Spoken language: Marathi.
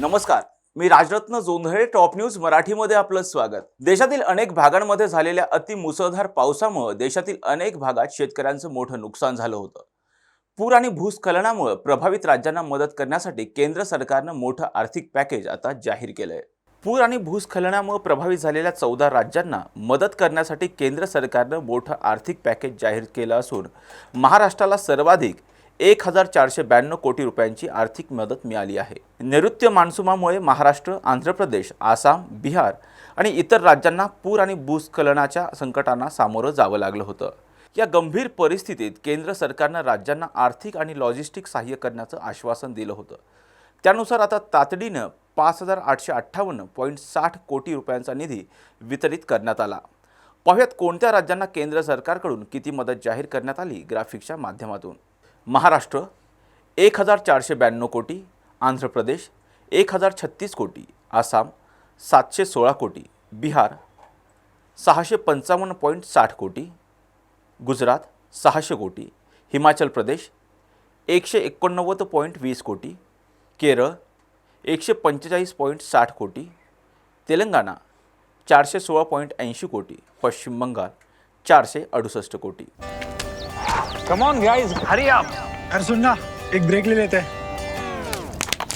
नमस्कार. मी राजरत्न जोंधळे टॉप न्यूज मराठीमध्ये आपलं स्वागत. देशातील अनेक भागांमध्ये झालेल्या अति मुसळधार पावसामुळे देशातील अनेक भागात शेतकऱ्यांचं मोठं नुकसान झालं होतं. पूर आणि भूस्खलनामुळे प्रभावित राज्यांना मदत करण्यासाठी केंद्र सरकारनं मोठं आर्थिक पॅकेज आता जाहीर केलं आहे पूर आणि भूस्खलनामुळे प्रभावित झालेल्या चौदा राज्यांना मदत करण्यासाठी केंद्र सरकारनं मोठं आर्थिक पॅकेज जाहीर केलं असून महाराष्ट्राला सर्वाधिक एक हजार चारशे ब्याण्णव कोटी रुपयांची आर्थिक मदत मिळाली आहे. नैऋत्य मान्सूमामुळे महाराष्ट्र आंध्र प्रदेश आसाम बिहार आणि इतर राज्यांना पूर आणि भूस्खलनाच्या संकटांना सामोरं जावं लागलं होतं. या गंभीर परिस्थितीत केंद्र सरकारनं राज्यांना आर्थिक आणि लॉजिस्टिक सहाय्य करण्याचं आश्वासन दिलं होतं. त्यानुसार आता तातडीनं पाच हजार आठशे अठ्ठावन्न पॉईंट साठ कोटी रुपयांचा निधी वितरित करण्यात आला. पाहुयात कोणत्या राज्यांना केंद्र सरकारकडून किती मदत जाहीर करण्यात आली ग्राफिक्सच्या माध्यमातून. महाराष्ट्र एक हजार चारशे ब्याण्णव कोटी आंध्र प्रदेश एक हजार छत्तीस कोटी आसाम सातशे सोळा कोटी बिहार सहाशे पंचावन्न पॉईंट साठ कोटी गुजरात सहाशे कोटी हिमाचल प्रदेश एकशे एकोणनव्वद पॉईंट वीस कोटी केरळ एकशे पंचेचाळीस पॉईंट साठ कोटी तेलंगणा चारशे सोळा पॉईंट ऐंशी कोटी पश्चिम बंगाल चारशे अडुसष्ट कोटी. Come on guys hurry up अरे सुन ना एक ब्रेक ले लेते हैं.